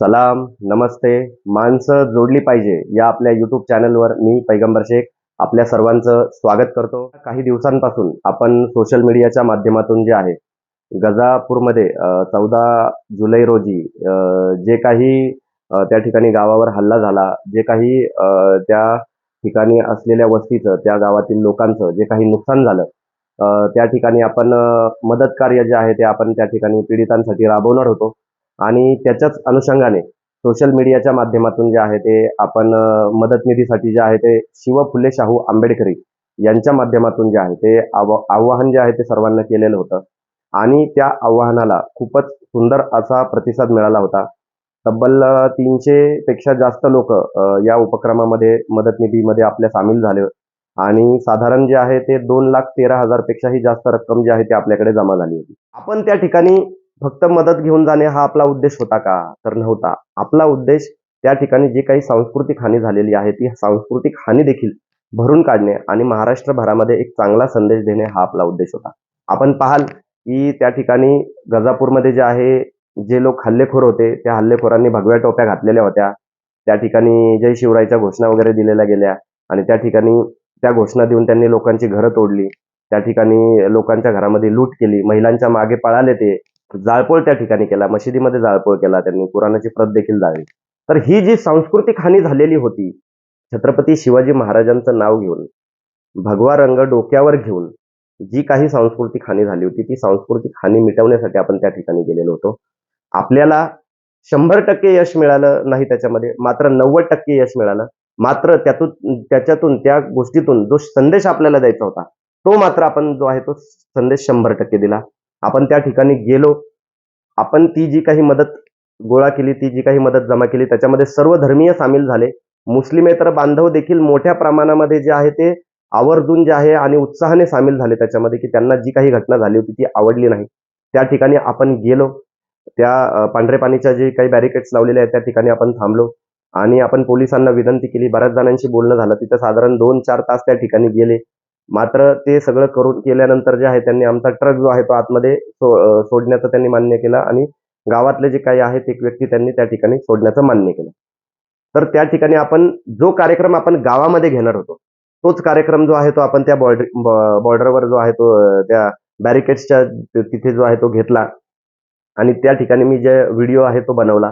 सलाम नमस्ते. माणसं जोडली पाहिजे या आपल्या युट्यूब चॅनलवर मी पैगंबर शेख आपल्या सर्वांचं स्वागत करतो. काही दिवसांपासून आपण सोशल मीडियाच्या माध्यमातून जे आहे गजापूरमध्ये चौदा जुलै रोजी जे काही त्या ठिकाणी गावावर हल्ला झाला जे काही त्या ठिकाणी असलेल्या वस्तीचं त्या गावातील लोकांचं जे काही नुकसान झालं त्या ठिकाणी आपण मदत कार्य जे आहे ते आपण त्या ठिकाणी पीडितांसाठी राबवणार होतो. आणि त्याच्याच अनुषंगाने सोशल मीडियाच्या माध्यमातून जे आहे ते आपण मदत निधीसाठी जे आहे ते शिव फुले शाहू आंबेडकरी यांच्या माध्यमातून जे आहे ते आव आव्हान जे आहे ते सर्वांना केलेलं होतं. आणि त्या आव्हानाला खूपच सुंदर असा प्रतिसाद मिळाला होता. तब्बल तीनशे पेक्षा जास्त लोक या उपक्रमामध्ये मदत निधीमध्ये आपल्या सामील झाले. आणि साधारण जे आहे ते दोन लाख तेरा हजार पेक्षाही जास्त रक्कम जी आहे ती आपल्याकडे जमा झाली होती. आपण त्या ठिकाणी फक्त मदत घेऊन जाणे हा आपला उद्देश होता का? तर नव्हता. आपला उद्देश त्या ठिकाणी जी काही सांस्कृतिक हानी झालेली आहे ती सांस्कृतिक हानी देखील भरून काढणे आणि महाराष्ट्रभरामध्ये एक चांगला संदेश देणे हा आपला उद्देश होता. आपण पाहाल की त्या ठिकाणी गजापूरमध्ये जे आहे जे लोक हल्लेखोर होते त्या हल्लेखोरांनी भगव्या टोप्या घातलेल्या होत्या. त्या ठिकाणी जय शिवरायच्या घोषणा वगैरे दिलेल्या गेल्या आणि त्या ठिकाणी त्या घोषणा देऊन त्यांनी लोकांची घरं तोडली. त्या ठिकाणी लोकांच्या घरामध्ये लूट केली. महिलांच्या मागे पळाले ते. जाळपोळ त्या ठिकाणी केला मशिदीमध्ये जाळपोळ केला त्यांनी कुराणाची प्रत देखील जाळली. तर ही जी सांस्कृतिक हानी झालेली होती छत्रपती शिवाजी महाराजांचं नाव घेऊन भगवा रंग डोक्यावर घेऊन जी काही सांस्कृतिक हानी झाली होती ती सांस्कृतिक हानी मिटवण्यासाठी आपण त्या ठिकाणी गेलेलो होतो. आपल्याला शंभर टक्के यश मिळालं नाही त्याच्यामध्ये मात्र नव्वद टक्के यश मिळालं. मात्र त्यातून त्याच्यातून त्या गोष्टीतून जो संदेश आपल्याला द्यायचा होता तो मात्र आपण जो आहे तो संदेश शंभर टक्के दिला. आपण त्या ठिकाणी गेलो आपण ती जी काही मदत गोळा केली ती जी काही मदत जमा केली त्याच्यामध्ये सर्व धर्मीय सामील झाले. मुस्लिमेतर बांधव देखील मोठ्या प्रमाणामध्ये जे आहे ते आवर्जून जे आहे आणि उत्साहाने सामील झाले त्याच्यामध्ये की त्यांना जी काही घटना झाली होती ती आवडली नाही. त्या ठिकाणी आपण गेलो. त्या पांढरे पाणीच्या जे काही बॅरिकेड्स लावलेले आहेत त्या ठिकाणी आपण थांबलो. आणि आपण पोलिसांना विनंती केली. बऱ्याच जणांशी बोलणं झालं. तिथं साधारण दोन चार तास त्या ठिकाणी गेले. मात्र ते सगळं करून केल्यानंतर जे आहे त्यांनी आमचा ट्रक जो आहे तो आतमध्ये सो- सोडण्याचं त्यांनी मान्य केलं आणि गावातले जे काही आहेत एक व्यक्ती त्यांनी त्या ठिकाणी सोडण्याचं मान्य केलं. तर त्या ठिकाणी आपण जो कार्यक्रम आपण गावामध्ये घेणार होतो तोच कार्यक्रम जो आहे तो आपण त्या बॉर्डर बॉर्डरवर जो आहे तो त्या बॅरिकेड्सच्या तिथे जो आहे तो घेतला आणि त्या ठिकाणी मी जे व्हिडिओ आहे तो बनवला.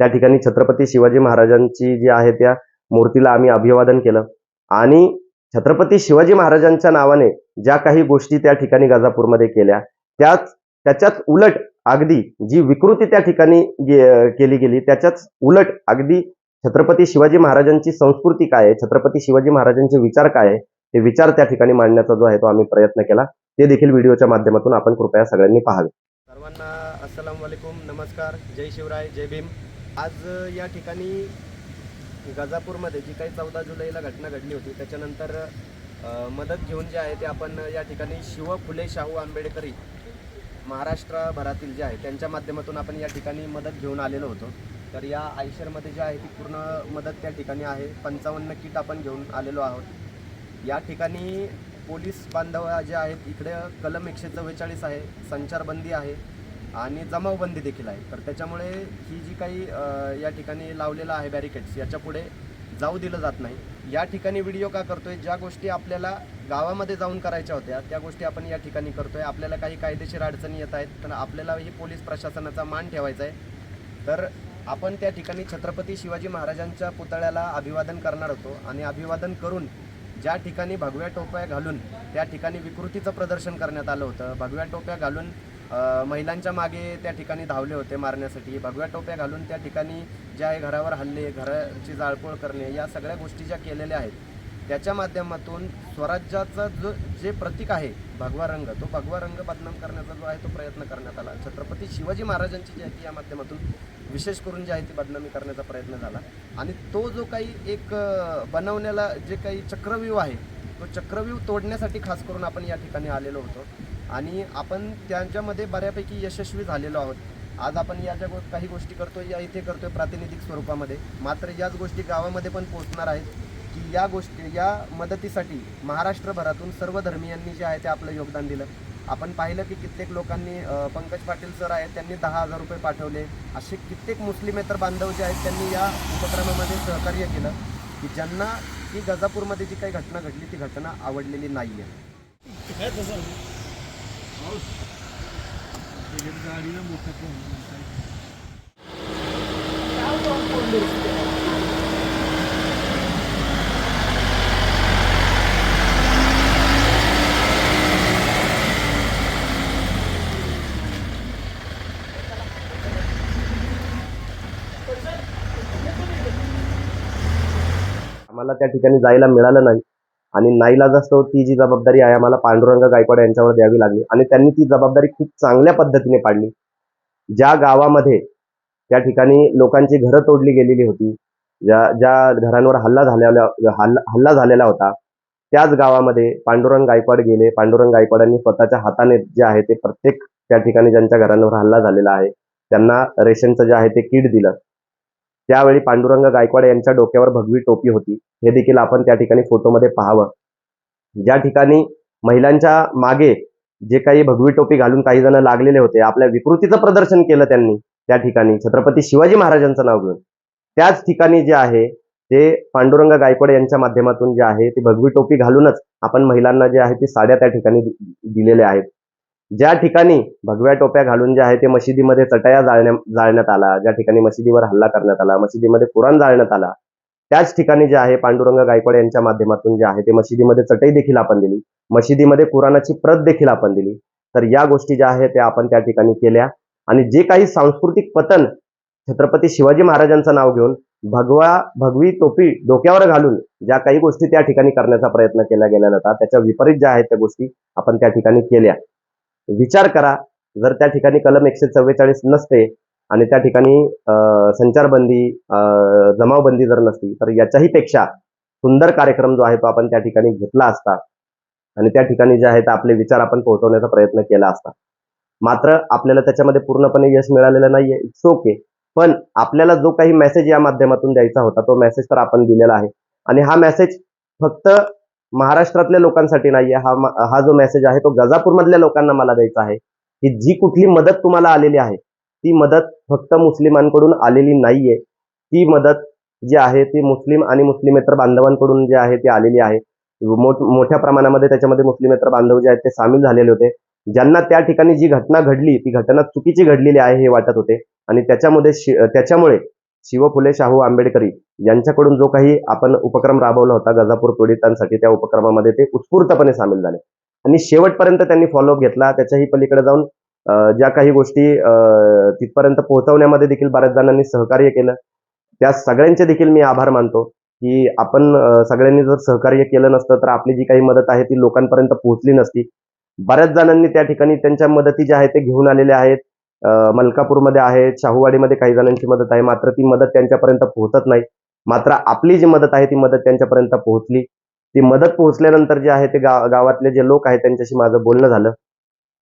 त्या ठिकाणी छत्रपती शिवाजी महाराजांची जी आहे त्या मूर्तीला आम्ही अभिवादन केलं आणि छत्रपती शिवाजी महाराजांच्या नावाने ज्या काही गोष्टी त्या ठिकाणी गाजापूरमध्ये केल्या त्याच त्याच्याच उलट अगदी जी विकृती त्या ठिकाणी गे- केली गेली त्याच्याच उलट अगदी छत्रपती शिवाजी महाराजांची संस्कृती काय आहे छत्रपती शिवाजी महाराजांचे विचार काय आहे ते विचार त्या ठिकाणी मांडण्याचा जो आहे तो आम्ही प्रयत्न केला. ते देखील व्हिडिओच्या माध्यमातून आपण कृपया सगळ्यांनी पाहावे. सर्वांना अस्सलाम वालेकुम नमस्कार जय शिवराय जय भीम. आज या ठिकाणी गजापूरमध्ये जी काही चौदा जुलैला घटना घडली होती त्याच्यानंतर मदत घेऊन जे आहे ते आपण या ठिकाणी शिव फुले शाहू आंबेडकरी महाराष्ट्रभरातील जे आहे त्यांच्या माध्यमातून आपण या ठिकाणी मदत घेऊन आलेलो होतो. तर या आयशरमध्ये जे आहे ती पूर्ण मदत त्या ठिकाणी आहे. पंचावन्न किट आपण घेऊन आलेलो आहोत. या ठिकाणी पोलीस बांधव जे आहेत इकडे कलम एकशे चव्वेचाळीस आहे संचारबंदी आहे. आणि जमावबंदी देखील आहे. तर त्याच्यामुळे ही जी काही या ठिकाणी लावलेलं आहे बॅरिकेड्स याच्यापुढे जाऊ दिलं जात नाही. या ठिकाणी व्हिडिओ का करतोय? ज्या गोष्टी आपल्याला गावामध्ये जाऊन करायच्या होत्या त्या गोष्टी आपण या ठिकाणी करतोय. आपल्याला काही कायदेशीर अडचणी येत आहेत तर आपल्याला ही पोलीस प्रशासनाचा मान ठेवायचा आहे. तर आपण त्या ठिकाणी छत्रपती शिवाजी महाराजांच्या पुतळ्याला अभिवादन करणार होतो आणि अभिवादन करून ज्या ठिकाणी भगव्या टोप्या घालून त्या ठिकाणी विकृतीचं प्रदर्शन करण्यात आलं होतं भगव्या टोप्या घालून महिलांच्या मागे त्या ठिकाणी धावले होते मारण्यासाठी. भगव्या टोप्या घालून त्या ठिकाणी जे आहे घरावर हल्ले घराची जाळपोळ करणे या सगळ्या गोष्टी ज्या केलेल्या आहेत त्याच्या माध्यमातून स्वराज्याचा जो जे प्रतीक आहे भगवा रंग तो भगवा रंग बदनाम करण्याचा जो आहे तो प्रयत्न करण्यात आला. छत्रपती शिवाजी महाराजांची जी आहे ती या माध्यमातून विशेष करून जी आहे ती बदनामी करण्याचा प्रयत्न झाला. आणि तो जो काही एक बनवण्याला जे काही चक्रव्यूह आहे तो चक्रव्यूह तोडण्यासाठी खास करून आपण या ठिकाणी आलेलो होतो. आणि आपण त्यांच्यामध्ये बऱ्यापैकी यशस्वी झालेलो आहोत. आज आपण या ज्या गो काही गोष्टी करतो या इथे करतोय प्रातिनिधिक स्वरूपामध्ये. मात्र याच गोष्टी गावामध्ये पण पोहोचणार आहेत की या गोष्टी या मदतीसाठी महाराष्ट्रभरातून सर्व धर्मियांनी जे आहे ते आपलं योगदान दिलं. आपण पाहिलं की कित्येक लोकांनी पंकज पाटील सर आहेत त्यांनी दहा हजार रुपये पाठवले. असे कित्येक मुस्लिमेतर बांधव जे आहेत त्यांनी या उपक्रमामध्ये सहकार्य केलं. की ज्यांना ही गजापूरमध्ये जी काही घटना घडली ती घटना आवडलेली नाही आहे आम्हाला त्या ठिकाणी जायला मिळालं नाही. आणि नाईलाज असतो ती जी जबाबदारी आहे आम्हाला पांडुरंग गायकवाड यांच्यावर द्यावी लागली आणि त्यांनी ती जबाबदारी खूप चांगल्या पद्धतीने पाडली. ज्या गावामध्ये त्या ठिकाणी लोकांची घरं तोडली गेलेली होती ज्या ज्या घरांवर हल्ला झालेला हल्ला हल्ला झालेला होता त्याच गावामध्ये पांडुरंग गायकवाड गेले. पांडुरंग गायकवाडांनी स्वतःच्या हाताने जे आहे ते प्रत्येक त्या ठिकाणी ज्यांच्या घरांवर हल्ला झालेला आहे त्यांना रेशनचं जे आहे ते किट दिलं. त्यावेळी पांडुरंग गायकवाड यांच्या डोक्यावर भगवी टोपी होती. हे देखील आपण त्या ठिकाणी फोटोमध्ये पाहावं. ज्या ठिकाणी महिलांच्या मागे जे काही भगवी टोपी घालून काही जण लागलेले होते आपल्या विकृतीचं प्रदर्शन केलं त्यांनी त्या ठिकाणी. छत्रपती शिवाजी महाराजांचं नाव घेऊन. त्याच ठिकाणी जे आहे ते पांडुरंग गायकवाड यांच्या माध्यमातून जे आहे ते भगवी टोपी घालूनच आपण महिलांना जे आहे ते साड्या त्या ठिकाणी दिलेल्या आहेत. ज्या ठिकाणी भगव्या टोप्या घालून जे आहे ते मशिदीमध्ये चटया जाळण्या जाळण्यात आला ज्या ठिकाणी मशिदीवर हल्ला करण्यात आला मशिदीमध्ये कुराण जाळण्यात आला त्याच ठिकाणी जे आहे पांडुरंग गायकवाड यांच्या माध्यमातून जे आहे ते मशिदीमध्ये चटई देखील आपण दिली मशिदीमध्ये कुराणाची प्रत देखील आपण दिली. तर या गोष्टी ज्या आहेत त्या आपण त्या ठिकाणी केल्या. आणि जे काही सांस्कृतिक पतन छत्रपती शिवाजी महाराजांचं नाव घेऊन भगवा भगवी टोपी डोक्यावर घालून ज्या काही गोष्टी त्या ठिकाणी करण्याचा प्रयत्न केला गेला होता त्याच्या विपरीत ज्या आहेत त्या गोष्टी आपण त्या ठिकाणी केल्या. विचार करा. जर त्या ठिकाणी कलम एकशे चव्वेचाळीस नसते आणि त्या ठिकाणी संचारबंदी जमावबंदी जर नसती तर याच्याही पेक्षा सुंदर कार्यक्रम जो आहे तो आपण त्या ठिकाणी घेतला असता. आणि त्या ठिकाणी जे आहे ते आपले विचार आपण पोहोचवण्याचा प्रयत्न केला असता. मात्र आपल्याला त्याच्यामध्ये पूर्णपणे यश मिळालेलं नाहीये. इट्स ओके पण आपल्याला जो काही मेसेज या माध्यमातून द्यायचा होता तो मेसेज तर आपण दिलेला आहे. आणि हा मेसेज फक्त महाराष्ट्रातल्या लोकांसाठी नाही हा हा जो मेसेज आहे तो गजापूरमधल्या लोकांना मला द्यायचा आहे. की जी कुठली मदत तुम्हाला आलेली आहे ती मदत फक्त मुस्लिमांकडून आलेली नाहीये. ती मदत जी आहे ती मुस्लिम आणि मुस्लिमेतर बांधवांकडून जी आहे ती आलेली आहे. मोठ मोठ्या प्रमाणामध्ये त्याच्यामध्ये मुस्लिमेतर बांधव जे आहेत ते सामील झालेले होते. ज्यांना त्या ठिकाणी जी घटना घडली ती घटना चुकीची घडलेली आहे हे वाटत होते. आणि त्याच्यामध्ये शि- त्याच्यामुळे शिव फुले शाहू आंबेडकरी यांच्याकडून जो काही आपण उपक्रम राबवला होता गजापूर पीडितांसाठी त्या उपक्रमामध्ये ते उत्स्फूर्तपणे सामील झाले. आणि शेवटपर्यंत त्यांनी फॉलोअप घेतला. त्याच्याही पलीकडे जाऊन ज्या काही गोष्टी तिथपर्यंत पोहोचवण्यामध्ये देखील बऱ्याच जणांनी सहकार्य केलं. त्या सगळ्यांचे देखील मी आभार मानतो की आपण सगळ्यांनी जर सहकार्य केलं नसतं तर आपली जी काही मदत आहे ती लोकांपर्यंत पोहोचली नसती. बऱ्याच जणांनी त्या ठिकाणी त्यांच्या मदती ज्या आहेत ते घेऊन आलेल्या आहेत. मलकापूरमध्ये आहे शाहूवाडीमध्ये काही जणांची मदत आहे मात्र ती मदत त्यांच्यापर्यंत पोहोचत नाही. मात्र आपली जी मदत आहे ती मदत त्यांच्यापर्यंत पोहोचली. ती मदत पोहोचल्यानंतर जे आहे ते गाव गावातले जे लोक आहेत त्यांच्याशी माझं बोलणं झालं.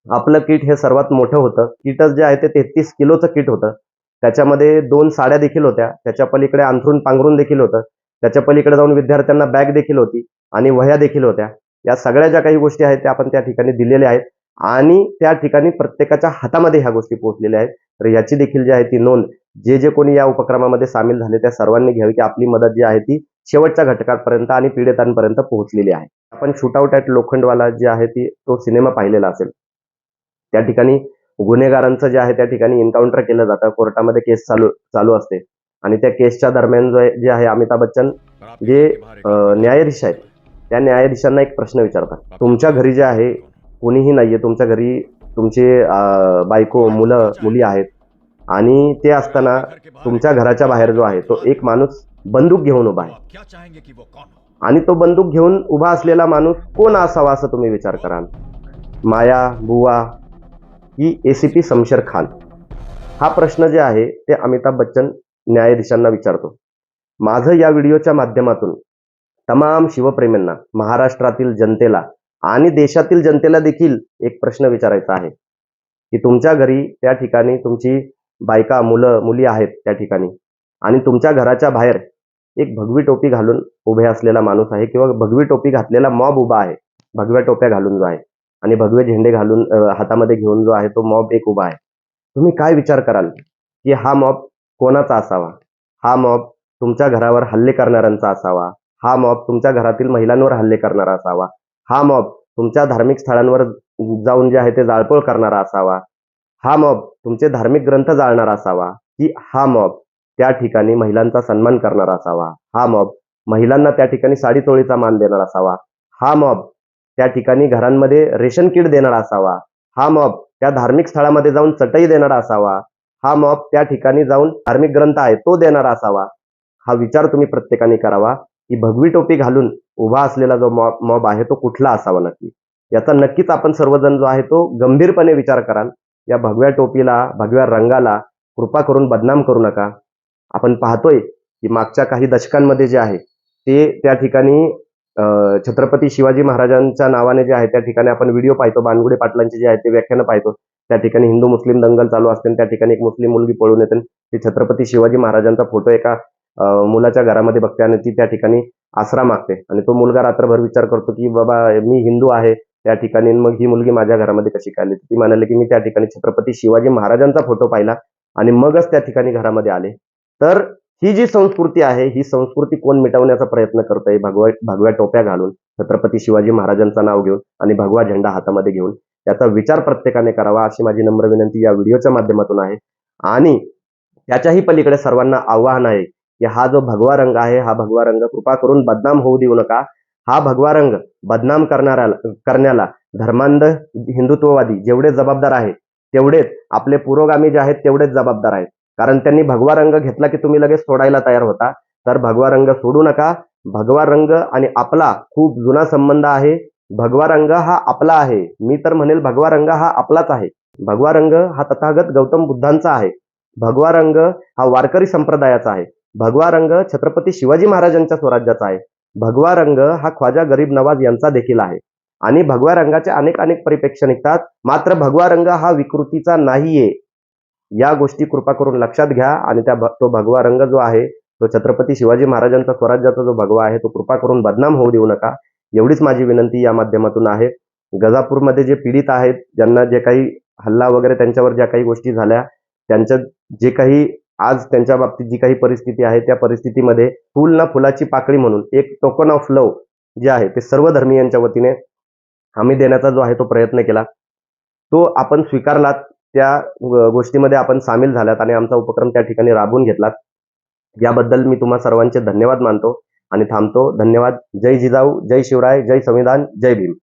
आपलं किट हे सर्वात मोठं होतं. किटच जे आहे ते तेहतीस किलोचं किट होतं. त्याच्यामध्ये दोन साड्या देखील होत्या. त्याच्या पलीकडे अंथरून पांघरून देखील होतं. त्याच्या पलीकडे जाऊन विद्यार्थ्यांना बॅग देखील होती आणि वह्या देखील होत्या. या सगळ्या ज्या काही गोष्टी आहेत त्या आपण त्या ठिकाणी दिलेल्या आहेत. आणि त्या ठिकाणी प्रत्येकाच्या हातामध्ये ह्या गोष्टी पोहोचलेल्या आहेत. तर याची देखील जी आहे ती नोंद जे जे कोणी या उपक्रमामध्ये सामील झाले त्या सर्वांनी घ्यावी की आपली मदत जी आहे ती शेवटच्या घटकापर्यंत आणि पीडितांपर्यंत पोहोचलेली आहे. आपण शूटआउट ॲट लोखंडवाला जे आहे ती तो सिनेमा पाहिलेला असेल. त्या ठिकाणी गुन्हेगारांचं जे आहे त्या ठिकाणी एन्काउंटर केलं जातं. कोर्टामध्ये केस चालू चालू असते. आणि त्या केसच्या दरम्यान जो जे आहे अमिताभ बच्चन जे न्यायाधीश आहेत त्या न्यायाधीशांना एक प्रश्न विचारतात. तुमच्या घरी जे आहे कोणीही नाहीये. तुमच्या घरी तुमचे बायको मुलं मुली आहेत. आणि ते असताना तुमच्या घराच्या बाहेर जो आहे तो एक माणूस बंदूक घेऊन उभा आहे. हो? आणि तो बंदूक घेऊन उभा असलेला माणूस कोण असावा असं तुम्ही विचार कराल? माया बुवा की एसीपी शमशेर खान. हा प्रश्न जे आहे ते अमिताभ बच्चन न्यायाधीशांना विचारतो. माझं या व्हिडिओच्या माध्यमातून तमाम शिवप्रेमींना महाराष्ट्रातील जनतेला आणि देशातील जनतेला देखील एक प्रश्न विचारायचा आहे. की तुमच्या घरी त्या ठिकाणी तुमची बायका मुलं मुली आहेत त्या ठिकाणी. आणि तुमच्या घराच्या बाहेर एक भगवी टोपी घालून उभे असलेला माणूस आहे किंवा भगवी टोपी घातलेला मॉब उभा आहे. भगव्या टोप्या घालून जो आहे आणि भगवे झेंडे घालून हातामध्ये घेऊन जो आहे तो मॉब एक उभा आहे. तुम्ही काय विचार कराल? की हा मॉब कोणाचा असावा? हा मॉब तुमच्या घरावर हल्ले करणाऱ्यांचा असावा? हा मॉब तुमच्या घरातील महिलांवर हल्ले करणारा असावा? हा मॉब तुमच्या धार्मिक स्थळांवर जाऊन जे आहे ते जाळपोळ करणारा असावा. हा मॉब तुमचे धार्मिक ग्रंथ जाळणारा असावा की हा मॉब त्या ठिकाणी महिलांचा सन्मान करणारा असावा. हा मॉब महिलांना त्या ठिकाणी साडी चोळीचा मान देणारा असावा. हा मॉब त्या ठिकाणी घरांमध्ये रेशन किट देणारा असावा. हा मॉब त्या धार्मिक स्थळामध्ये जाऊन चटई देणारा असावा. हा मॉब त्या ठिकाणी जाऊन धार्मिक ग्रंथ आहे तो देणारा असावा. हा विचार तुम्ही प्रत्येकाने करावा. की भगवी टोपी घालून उभा असलेला जो मॉब मॉब आहे तो कुठला असावा नक्की? याचा नक्कीच आपण सर्वजण जो आहे तो गंभीरपणे विचार कराल. या भगव्या टोपीला भगव्या रंगाला कृपा करून बदनाम करू नका. आपण पाहतोय की मागच्या काही दशकांमध्ये जे आहे ते त्या ठिकाणी छत्रपती शिवाजी महाराजांच्या नावाने जे आहे त्या ठिकाणी आपण व्हिडिओ पाहतो. बानगुडे पाटलांचे जे आहे ते व्याख्यानं पाहतो. त्या ठिकाणी हिंदू मुस्लिम दंगल चालू असते त्या ठिकाणी एक मुस्लिम मुलगी पळून येते. ते छत्रपती शिवाजी महाराजांचा फोटो एका मुलाच्या घरामध्ये बघते आणि ती त्या ठिकाणी आसरा मागते. आणि तो मुलगा रात्रभर विचार करतो की बाबा मी हिंदू आहे त्या ठिकाणी मग ही मुलगी माझ्या घरामध्ये कशी काय आली? ती म्हणाली की मी त्या ठिकाणी छत्रपती शिवाजी महाराजांचा फोटो पाहिला आणि मगच त्या ठिकाणी घरामध्ये आले. तर ही जी संस्कृती आहे ही संस्कृती कोण मिटवण्याचा प्रयत्न करतोय भगवा भगव्या टोप्या घालून छत्रपती शिवाजी महाराजांचं नाव घेऊन आणि भगवा झेंडा हातामध्ये घेऊन याचा विचार प्रत्येकाने करावा अशी माझी नम्र विनंती या व्हिडिओच्या माध्यमातून आहे. आणि त्याच्याही पलीकडे सर्वांना आव्हान आहे की हा जो भगवा रंग आहे हा भगवा रंग कृपा करून बदनाम होऊ देऊ नका हा भगवा रंग बदनाम करणाऱ्याला करण्याला धर्मांध हिंदुत्ववादी जेवढे जबाबदार आहेत तेवढेच आपले पुरोगामी जे आहेत तेवढेच जबाबदार आहेत कारण त्यांनी भगवा रंग घेतला की तुम्ही लगेच सोडायला तयार होता तर भगवा रंग सोडू नका भगवा रंग आणि आपला खूप जुना संबंध आहे भगवा रंग हा आपला आहे मी तर म्हणेल भगवा रंग हा आपलाच आहे भगवा रंग हा तथागत गौतम बुद्धांचा आहे भगवा रंग हा वारकरी संप्रदायाचा आहे भगवा रंग छत्रपती शिवाजी महाराजांच्या स्वराज्याचा आहे. भगवा रंग हा ख्वाजा गरीब नवाज यांचा देखील आहे. आणि भगव्या रंगाचे अनेक अनेक परिप्रेक्ष्य निघतात. मात्र भगवा रंग हा विकृतीचा नाहीये. या गोष्टी कृपा करून लक्षात घ्या. आणि त्या तो भगवा रंग जो आहे तो छत्रपती शिवाजी महाराजांचा स्वराज्याचा जो भगवा आहे तो कृपा करून बदनाम होऊ देऊ नका. एवढीच माझी विनंती या माध्यमातून आहे. गजापूरमध्ये जे पीडित आहेत ज्यांना जे काही हल्ला वगैरे त्यांच्यावर ज्या काही गोष्टी झाल्या त्यांच्या जे काही आज त्यांच्या बाबतीत जी काही परिस्थिती आहे त्या परिस्थितीमध्ये फुल ना फुलाची पाकळी म्हणून एक टोकन ऑफ लव जे आहे ते सर्व धर्मीयांच्या वतीने आम्ही देण्याचा जो आहे तो प्रयत्न केला. तो आपण स्वीकारलात त्या गोष्टीमध्ये आपण सामील झाल्यात आणि आमचा उपक्रम त्या ठिकाणी राबवून घेतलात. याबद्दल मी तुम्हा सर्वांचे धन्यवाद मानतो आणि थांबतो. धन्यवाद. जय जिजाऊ जय शिवराय जय संविधान जय भीम.